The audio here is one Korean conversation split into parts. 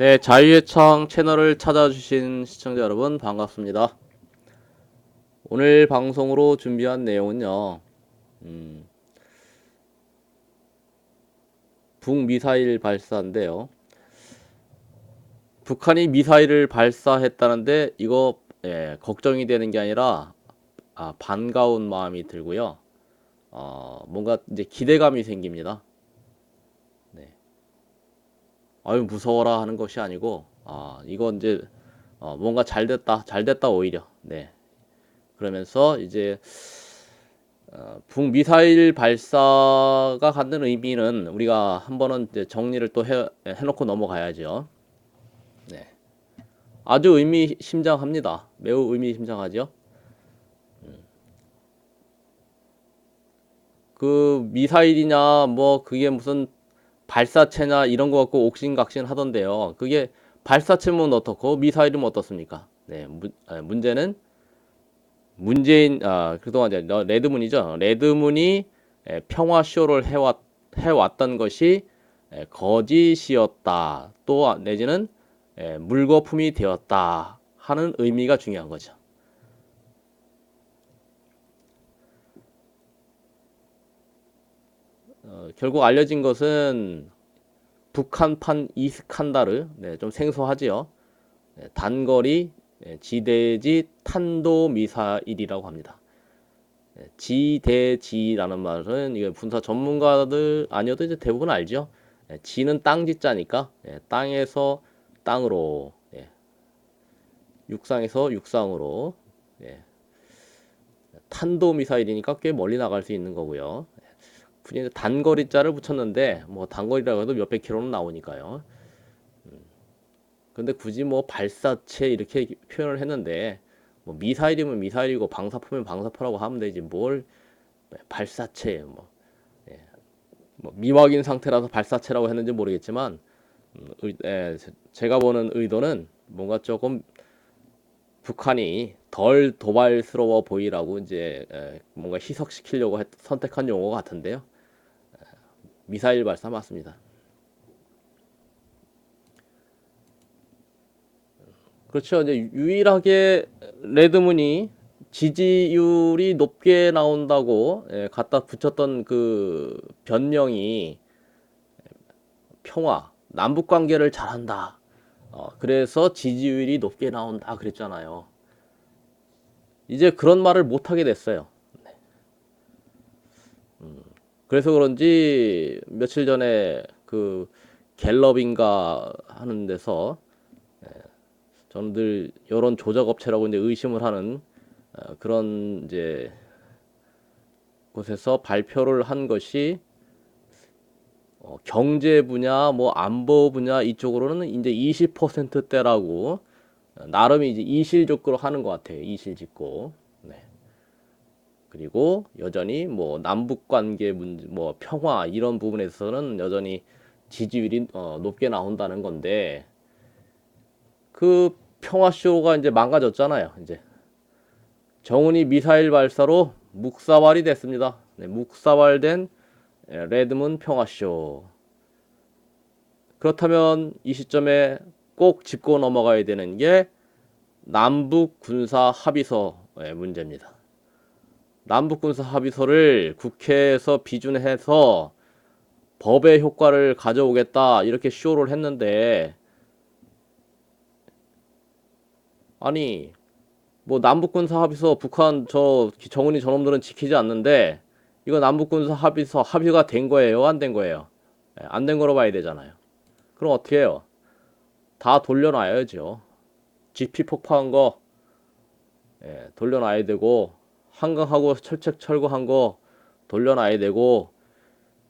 네, 자유의 창 채널을 찾아주신 시청자 여러분 반갑습니다. 오늘 방송으로 준비한 내용은요, 음, 북미사일 발사인데요. 북한이 미사일을 발사했다는데 이거 예, 걱정이 되는 게 아니라 아, 반가운 마음이 들고요. 어, 뭔가 이제 기대감이 생깁니다. 네. 아유 무서워라 하는 것이 아니고 아 이거 이제 어, 뭔가 잘 됐다 잘 됐다 오히려. 네. 그러면서 이제 어, 북미사일 발사가 갖는 의미는 우리가 한 번은 이제 정리를 또 해, 해놓고 넘어가야죠. 네. 아주 의미심장합니다. 매우 의미심장하죠? 음. 그 미사일이냐 뭐 그게 무슨 발사체나 이런 거 갖고 옥신각신 하던데요. 그게 발사체면 어떻고 미사일이면 어떻습니까? 네, 문, 아, 문제는 문재인 아 그동안 이제 러- 레드문이죠. 레드문이 에, 평화 쇼를 해왔 해왔던 것이 에, 거짓이었다. 또 아, 내지는 에, 물거품이 되었다 하는 의미가 중요한 거죠. 어, 결국 알려진 것은 북한판 이스칸다르, 네, 좀 생소하지요. 네, 단거리 네, 지대지 탄도 미사일이라고 합니다. 네, 지대지라는 말은 이게 군사 전문가들 아니어도 이제 대부분 알죠. 네, 지는 땅 지자니까 네, 땅에서 땅으로, 네, 육상에서 육상으로, 네, 탄도 미사일이니까 꽤 멀리 나갈 수 있는 거고요. 이제 단거리자를 붙였는데 뭐 단거리라고 해도 몇백 킬로는 나오니까요. 음. 근데 굳이 뭐 발사체 이렇게 표현을 했는데 뭐 미사일이면 미사일이고 방사포면 방사포라고 하면 되지 뭘 발사체 뭐, 예. 뭐 미확인 상태라서 발사체라고 했는지 모르겠지만 음, 의, 예, 제- 제가 보는 의도는 뭔가 조금 북한이 덜 도발스러워 보이라고 이제 에, 뭔가 희석시키려고 했- 선택한 용어 같은데요. 에, 미사일 발사 맞습니다. 그렇죠. 이제 유일하게 레드문이 지지율이 높게 나온다고 에, 갖다 붙였던 그 변명이 평화, 남북 관계를 잘한다. 어, 그래서 지지율이 높게 나온다 그랬잖아요. 이제 그런 말을 못 하게 됐어요. 네. 음, 그래서 그런지 며칠 전에 그 갤럽인가 하는 데서 예, 저는 늘 여론 조작 업체라고 이제 의심을 하는 어, 그런 이제 곳에서 발표를 한 것이 어, 경제 분야, 뭐 안보 분야 이쪽으로는 이제 20%대라고 나름 이제 이실직고로 하는 것 같아요. 이실직고. 네. 그리고 여전히 뭐 남북 관계 문제, 뭐 평화 이런 부분에서는 여전히 지지율이 어, 높게 나온다는 건데 그 평화 쇼가 이제 망가졌잖아요. 이제 정은이 미사일 발사로 묵사발이 됐습니다. 네, 묵사발된 예, 레드문 평화쇼. 그렇다면 이 시점에 꼭 짚고 넘어가야 되는 게 남북 군사 합의서의 문제입니다. 남북 군사 합의서를 국회에서 비준해서 법의 효과를 가져오겠다 이렇게 쇼를 했는데 아니 뭐 남북 군사 합의서 북한 저 정은이 저놈들은 지키지 않는데 이거 남북군사 합의서 합의가 된 거예요? 안 된 거예요? 안 된 거로 봐야 되잖아요. 그럼 어떻게 해요? 다 돌려놔야죠. GP 폭파한 거 예, 돌려놔야 되고 한강하고 철책 철거한 거 돌려놔야 되고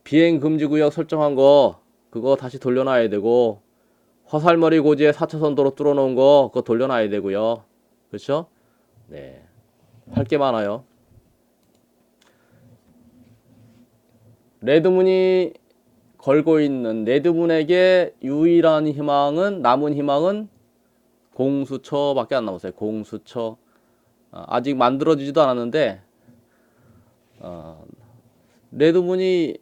비행 금지 구역 설정한 거 그거 다시 돌려놔야 되고 화살머리 고지에 4차선 도로 뚫어놓은 거 그거 돌려놔야 되고요. 그렇죠? 네, 할 게 많아요. 레드문이 걸고 있는 레드문에게 유일한 희망은 남은 희망은 공수처밖에 안 남았어요. 공수처 어, 아직 만들어지지도 않았는데 어, 레드문이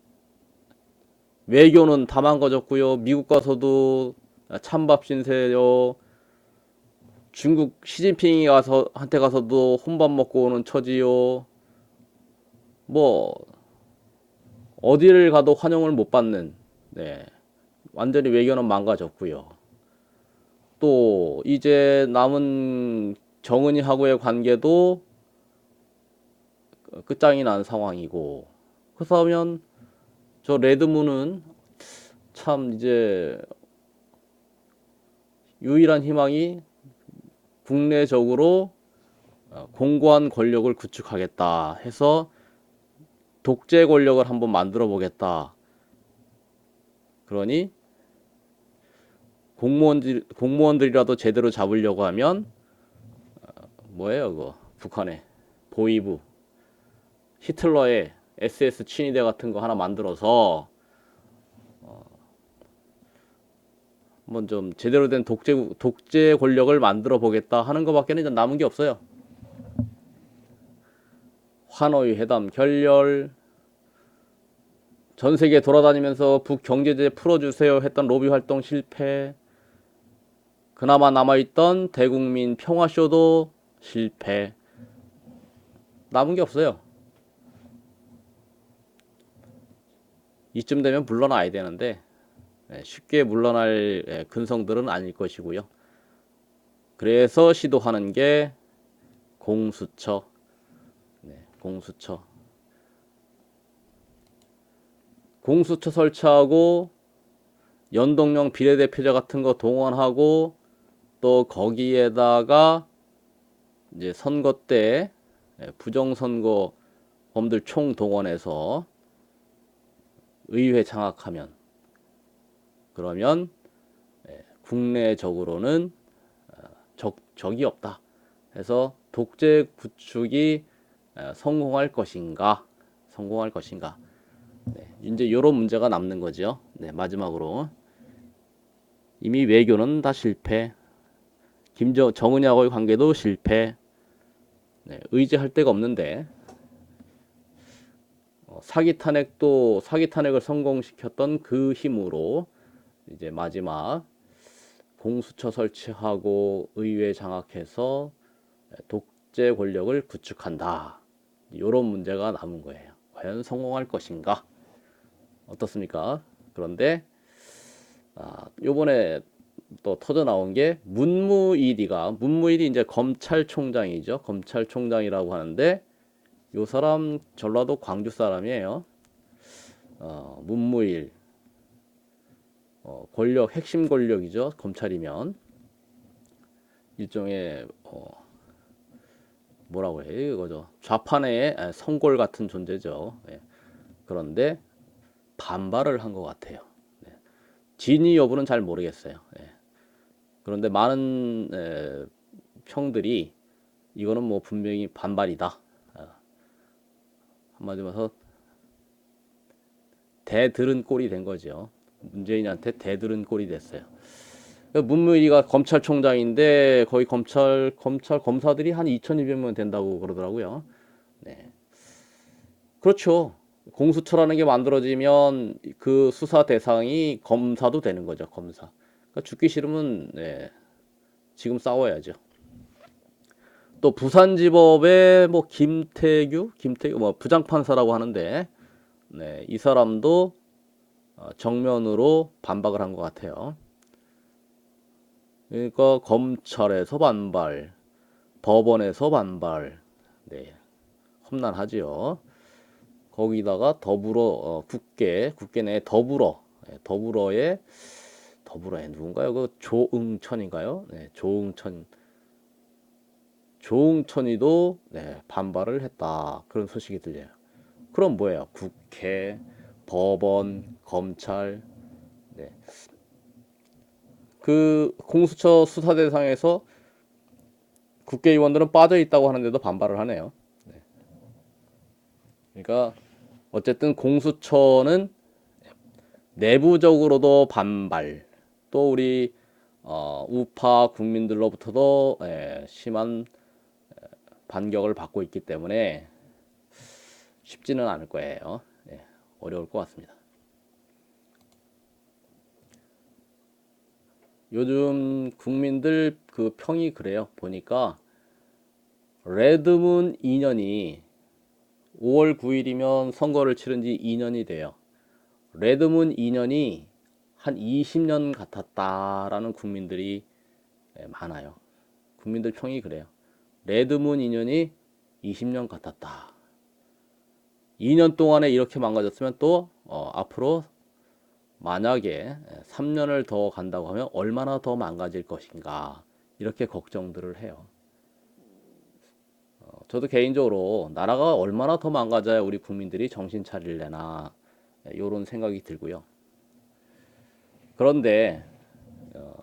외교는 다 망가졌고요. 미국 가서도 찬밥 신세요. 중국 시진핑이 가서 한테 가서도 혼밥 먹고 오는 처지요. 뭐 어디를 가도 환영을 못 받는 네. 완전히 외교는 망가졌고요. 또 이제 남은 정은이하고의 관계도 끝장이 난 상황이고 그렇다면 저 레드문은 참 이제 유일한 희망이 국내적으로 어, 공고한 권력을 구축하겠다 해서 독재 권력을 한번 만들어 보겠다. 그러니 공무원들 공무원들이라도 제대로 잡으려고 하면 어, 뭐예요, 그거? 북한의 보위부 히틀러의 SS 친위대 같은 거 하나 만들어서 어, 한번 좀 제대로 된 독재 독재 권력을 만들어 보겠다 하는 것밖에는 이제 남은 게 없어요. 하노이 회담 결렬 전 세계 돌아다니면서 북 경제제 풀어주세요 했던 로비 활동 실패 그나마 남아있던 대국민 평화쇼도 실패 남은 게 없어요. 이쯤 되면 물러나야 되는데 예, 쉽게 물러날 예, 근성들은 아닐 것이고요. 그래서 시도하는 게 공수처, 네, 공수처, 공수처 설치하고 연동형 비례대표자 같은 거 동원하고 또 거기에다가 이제 선거 때 예, 부정선거 범들 총 동원해서 의회 장악하면 그러면 예, 국내적으로는 어, 적, 적이 없다. 해서 독재 구축이 어, 성공할 것인가? 성공할 것인가? 네, 이제 이런 문제가 남는 거죠. 네, 마지막으로 이미 외교는 다 실패. 김정 정은이하고의 관계도 실패. 네, 의지할 데가 없는데 어, 사기 탄핵도 사기 탄핵을 성공시켰던 그 힘으로 이제 마지막 공수처 설치하고 의회 장악해서 독재 권력을 구축한다. 이런 문제가 남은 거예요. 과연 성공할 것인가? 어떻습니까? 그런데 아, 요번에 또 터져 나온 게 문무일이가 문무일이 이제 검찰총장이죠. 검찰총장이라고 하는데 요 사람 전라도 광주 사람이에요. 어, 문무일 어, 권력 핵심 권력이죠. 검찰이면 일종의 어, 뭐라고 해요? 이거죠. 좌판의 에, 성골 같은 존재죠. 예. 그런데 반발을 한 것 같아요. 네. 진위 여부는 잘 모르겠어요. 예. 그런데 많은 에, 평들이 이거는 뭐 분명히 반발이다. 아, 한마디로 해서 대들은 꼴이 된 거죠. 문재인한테 대들은 꼴이 됐어요. 문무일이가 검찰총장인데 거의 검찰 검찰 검사들이 한 2,200명 된다고 그러더라고요. 네. 그렇죠. 공수처라는 게 만들어지면 그 수사 대상이 검사도 되는 거죠. 검사. 그러니까 죽기 싫으면 네. 지금 싸워야죠. 또 부산지법의 뭐 김태규, 김태규 뭐 부장판사라고 하는데 네, 이 사람도 어, 정면으로 반박을 한 것 같아요. 그러니까 검찰에서 반발, 법원에서 반발, 네, 험난하지요. 거기다가 더불어 어, 국회, 국회 내 더불어, 네, 더불어의 더불어에 누군가요? 그 조응천인가요? 네, 조응천, 조응천이도 네, 반발을 했다. 그런 소식이 들려요. 그럼 뭐예요? 국회, 법원, 검찰, 네. 그 공수처 수사 대상에서 국회의원들은 빠져 있다고 하는데도 반발을 하네요. 네. 그러니까 어쨌든 공수처는 내부적으로도 반발, 또 우리 어, 우파 국민들로부터도 예, 심한 반격을 받고 있기 때문에 쉽지는 않을 거예요. 예, 어려울 것 같습니다. 요즘 국민들 그 평이 그래요. 보니까 레드문 2년이 5월 9일이면 선거를 치른 지 2년이 돼요. 레드문 2년이 한 20년 같았다라는 국민들이 예, 많아요. 국민들 평이 그래요. 레드문 2년이 20년 같았다. 2년 동안에 이렇게 망가졌으면 또 어, 앞으로 만약에 3년을 더 간다고 하면 얼마나 더 망가질 것인가 이렇게 걱정들을 해요. 어, 저도 개인적으로 나라가 얼마나 더 망가져야 우리 국민들이 정신 차릴래나 이런 생각이 들고요. 그런데 어,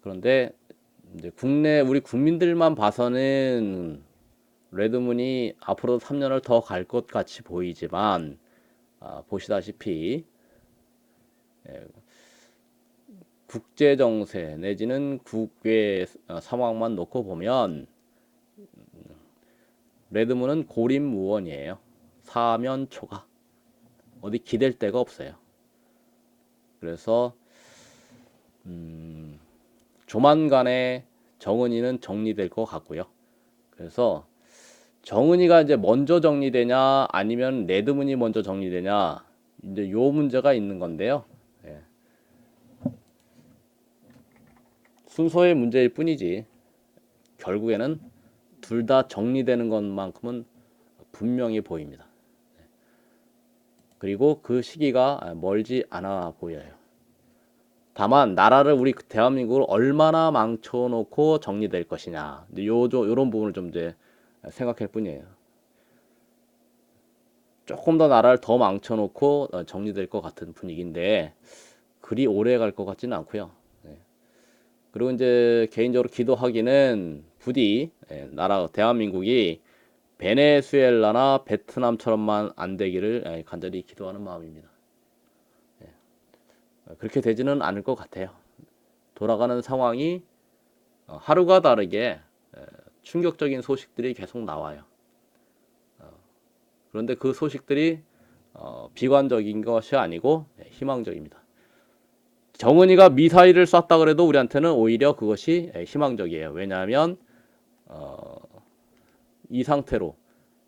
그런데 이제 국내 우리 국민들만 봐서는 레드문이 앞으로 3년을 더 갈 것 같이 보이지만 아, 보시다시피 예, 국제 정세 내지는 국외 어, 상황만 놓고 보면 음, 레드문은 고립무원이에요. 사면 초가 어디 기댈 데가 없어요. 그래서 음, 조만간에 정은이는 정리될 것 같고요. 그래서 정은이가 이제 먼저 정리되냐 아니면 레드문이 먼저 정리되냐 이제 요 문제가 있는 건데요. 예. 순서의 문제일 뿐이지 결국에는 둘 다 정리되는 것만큼은 분명히 보입니다. 예. 그리고 그 시기가 멀지 않아 보여요. 다만 나라를 우리 대한민국을 얼마나 망쳐놓고 정리될 것이냐 요런 부분을 좀 이제 생각할 뿐이에요. 조금 더 나라를 더 망쳐놓고 어, 정리될 것 같은 분위기인데 그리 오래 갈 것 같지는 않고요. 네. 그리고 이제 개인적으로 기도하기는 부디 예, 나라 대한민국이 베네수엘라나 베트남처럼만 안 되기를 예, 간절히 기도하는 마음입니다. 예. 그렇게 되지는 않을 것 같아요. 돌아가는 상황이 어, 하루가 다르게 예, 충격적인 소식들이 계속 나와요. 어, 그런데 그 소식들이 어, 비관적인 것이 아니고 예, 희망적입니다. 정은이가 미사일을 쐈다 그래도 우리한테는 오히려 그것이 예, 희망적이에요. 왜냐하면 어, 이 상태로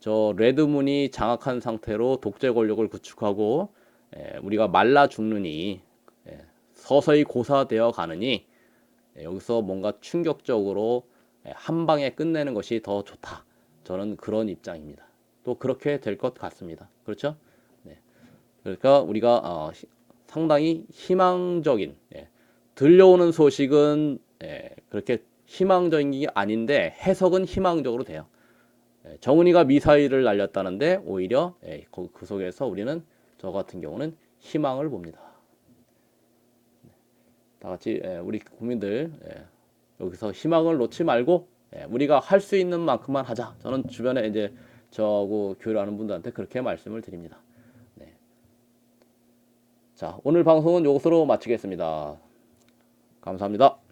저 레드문이 장악한 상태로 독재 권력을 구축하고 예, 우리가 말라 죽느니 예, 서서히 고사되어 가느니 예, 여기서 뭔가 충격적으로 예, 한 방에 끝내는 것이 더 좋다. 저는 그런 입장입니다. 또 그렇게 될 것 같습니다. 그렇죠? 네. 그러니까 우리가 어, 히- 상당히 희망적인 예, 들려오는 소식은 예, 그렇게 희망적인 게 아닌데 해석은 희망적으로 돼요. 예, 정은이가 미사일을 날렸다는데 오히려 예, 그, 그 속에서 우리는 저 같은 경우는 희망을 봅니다. 네. 다 같이 예, 우리 국민들 예, 여기서 희망을 놓지 말고 예, 우리가 할 수 있는 만큼만 하자. 저는 주변에 이제 저하고 교류하는 분들한테 그렇게 말씀을 드립니다. 네. 자, 오늘 방송은 이것으로 마치겠습니다. 감사합니다.